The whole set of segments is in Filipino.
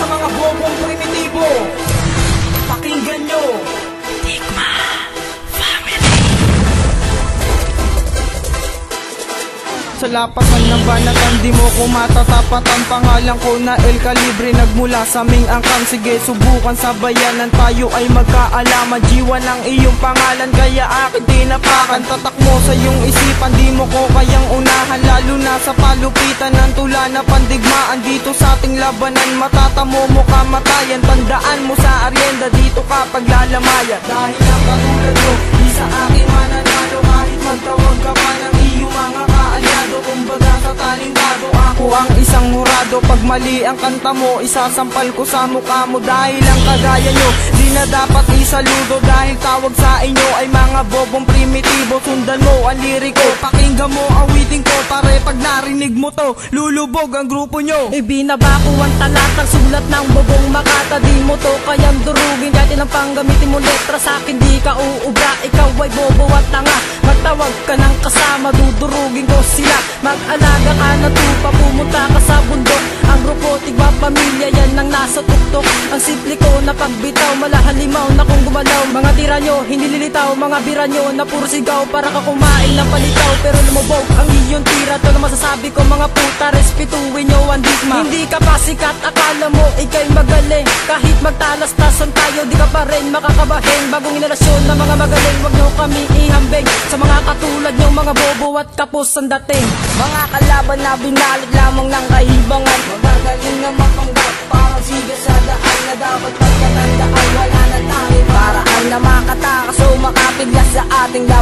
sa mga bobong primitibo. Pakinggan nyo Sa lapasan ng banatan di mo ko matatapat. Ang pangalan ko na El Calibre Nagmula sa aming angkan Sige subukan sa bayanan Tayo ay magkaalaman. Jiwa ng iyong pangalan Kaya akin tinapakan. Tatak mo sa iyong isipan Di mo ko kayang unahan. Lalo na sa palupitan Ng tula na pandigmaan. Dito sa ating labanan Matatamo mo kamatayan. Tandaan mo sa aryenda Dito ka paglalamayan. Dahil ang katulad mo Di sa akin mananalo Kahit magtawag ka pa ng iyong mga talingado Ako ang isang hurado Pag mali ang kanta mo Isasampal ko sa mukha mo. Dahil ang kagaya nyo na dapat isaludo Dahil tawag sa inyo Ay mga bobong primitibo. Sundan mo ang liriko Pakinggan mo awitin ko Pare pag narinig mo to Lulubog ang grupo nyo. Ibinabako ang talatang sulat ng bubong makata Di mo to kayang durugin. Kahit ilang pang gamitin mo letra sa akin Di ka uubra, ikaw ay bobo at tanga Magtawag ka ng kasama, dudurugin ko sila. Mag-alaga ka na tupa, pumunta ka sa bundok Ang grupo, tigwa pamilya, yan ang nasa tuktok. Ang simple ko na pagbitaw, malahalimaw na kung gumalaw. Mga tira nyo, hindi lilitaw, mga bira nyo na puro sigaw Para ka kumain ng palitaw, pero lumubog ang iyong tira To na masasabi ko mga puta, respetuin nyo ang digma Hindi ka pa sikat, akala mo ikay magaling. Kahit magtalas-tasan tayo, di ka pa rin makakabahin. Bagong inalasyon ng mga magaling, wag nyo kami ihambing. Sa mga katulad nyo, mga bobo at kapos ang dating. Mga kalaban na binalot lamang ng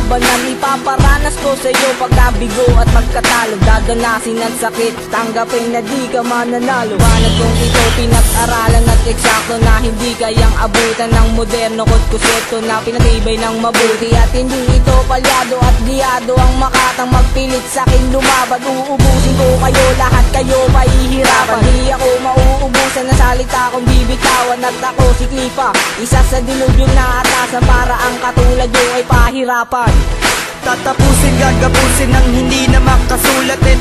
labanan Ipaparanas ko sa iyo pagkabigo at pagkatalo Dadanasin ang sakit Tanggapin na di ka mananalo. Banat kong ito pinag-aralan at eksakto Na hindi kayang abutan ng moderno Kot kusepto na pinatibay ng mabuti. At hindi ito palyado at giyado Ang makatang magpilit. Sa akin lumaban Uubusin ko kayo lahat kayo mahihirapan Di ako mauubusan na salita kong bibitawan At ako si Klipa Isa sa dilubyong na atasan Para ang katulad nyo ay pahirapan. Tatapusin, gagapusin ng hindi na makasulat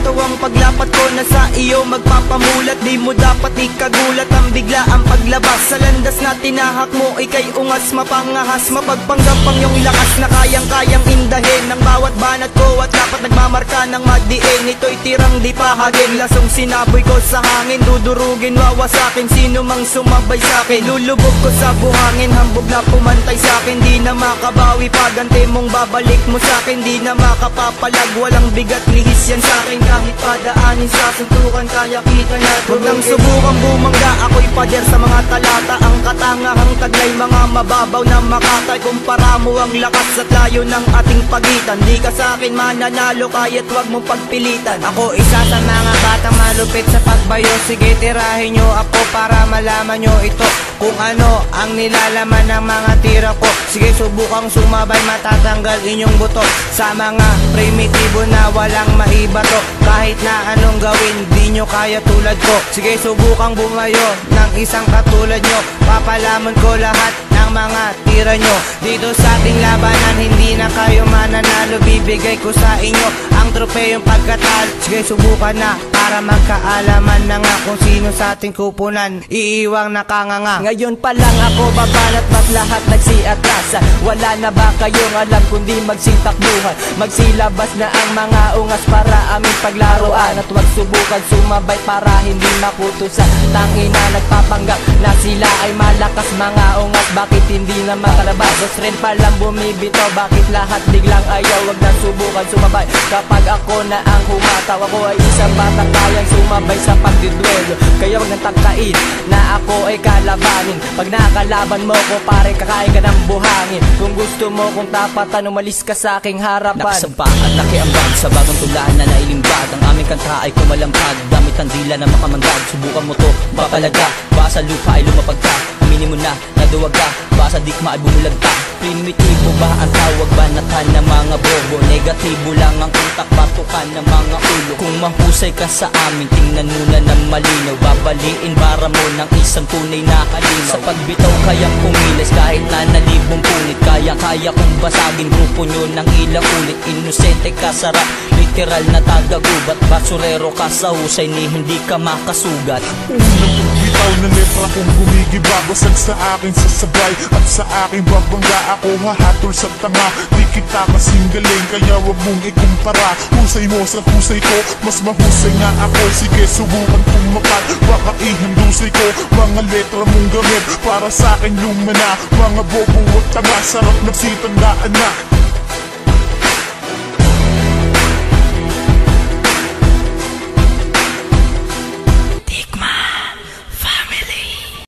Ito ang paglapat ko na sa iyo magpapamulat. Di mo dapat ikagulat ang bigla ang paglabas. Sa landas na tinahak mo, ikay ungas mapangahas Mapagpanggap ang iyong lakas na kayang-kayang indahin Ng bawat banat ko. At dapat nagmamarka ng magdiin Ito'y tirang di pahagin, lasong sinaboy ko sa hangin Dudurugin, wawasakin, sino mang sumabay sa akin Lulubog ko sa buhangin, hambog na pumantay sa akin Di na makabawi, pagante mong babalik mo sa akin Di na makapapalag, walang bigat lihis yan sa akin Kahit padaanin sa suntukan, kaya kita na Huwag nang subukang bumangga, ako'y pader sa mga talata. Ang katangahang taglay, mga mababaw na makatay. Kumpara mo ang lakas at layo ng ating pagitan. Di ka sa akin mananalo, kaya't huwag mong pagpilitan. Ako isa sa mga batang malupit sa pagbayo. Sige tirahin nyo ako para malaman nyo ito. Kung ano ang nilalaman ng mga tira ko. Sige subukang sumabay matatanggal inyong buto. Sa mga primitibo na walang maibato Kahit na anong gawin di nyo kaya tulad ko. Sige subukang bumayo ng isang katulad nyo. Papalaman ko lahat ng mga tira nyo. Dito sa ating labanan hindi na kayo mananalo. Bibigay ko sa inyo ang tropeyong pagkatalo Sige subukan na para magkaalaman na nga Kung sino sa ating kupunan. Iiwang nakanganga. Ngayon pa lang ako babanat ba't lahat nagsiatrasa Wala na ba kayong alam kundi magsitakbuhan Magsilabas na ang mga ungas para aming paglaruan. At huwag subukan sumabay para hindi makutusan. Tangina nagpapanggap na sila ay malakas. Mga ungas Bakit hindi na makalabas? Dos rin palang bumibito Bakit lahat biglang ayaw? Huwag na subukan sumabay. Kapag ako na ang humataw Ako ay isang batang kayang sumabay sa pagdidwelo Kaya huwag nang tangkain na ako ay kalabanin. Pag nakalaban mo ko pare kakain ka ng buhangin. Kung gusto mo kung tapatan umalis ka sa aking harapan? Nakasampa at nakiambag sa bagong tulaan na nailimbag Ang aming kanta ay kumalampag. Gamit ang dila na makamandag Subukan mo to, papalaga Baka sa lupa ay lumapag ka Aminin mo na, naduwag ka Baka sa dikma ay bumulag ka. Primitibo ba ang tawag banatan ng mga bobo? Negatibo lang ang utak batukan ng mga ulo. Kung mahusay ka sa amin tingnan muna ng malinaw. Babaliin bara mo ng isang tunay na halimaw. Sa pagbitaw kayang pumilis kahit na nalibong punit. Kaya-kaya kong basagin grupo nyo ng ilang ulit. Inosente ka sarap, literal na tagagubat. Basurero ka sa husay ni hindi ka makasugat. Unang bitaw na letra kong gumigiba Basag sa aking sasabay At sa aking babangga Ako hahatol sa tanga Di kita kasing galing Kaya wag mong ikumpara. Husay mo sa husay ko Mas mahusay nga ako. Sige subukan tumakat Baka ihindusay ko. Mga letra mong gamit Para sa akin lumana Mga bobo at tanga Sarap nagsitandaan na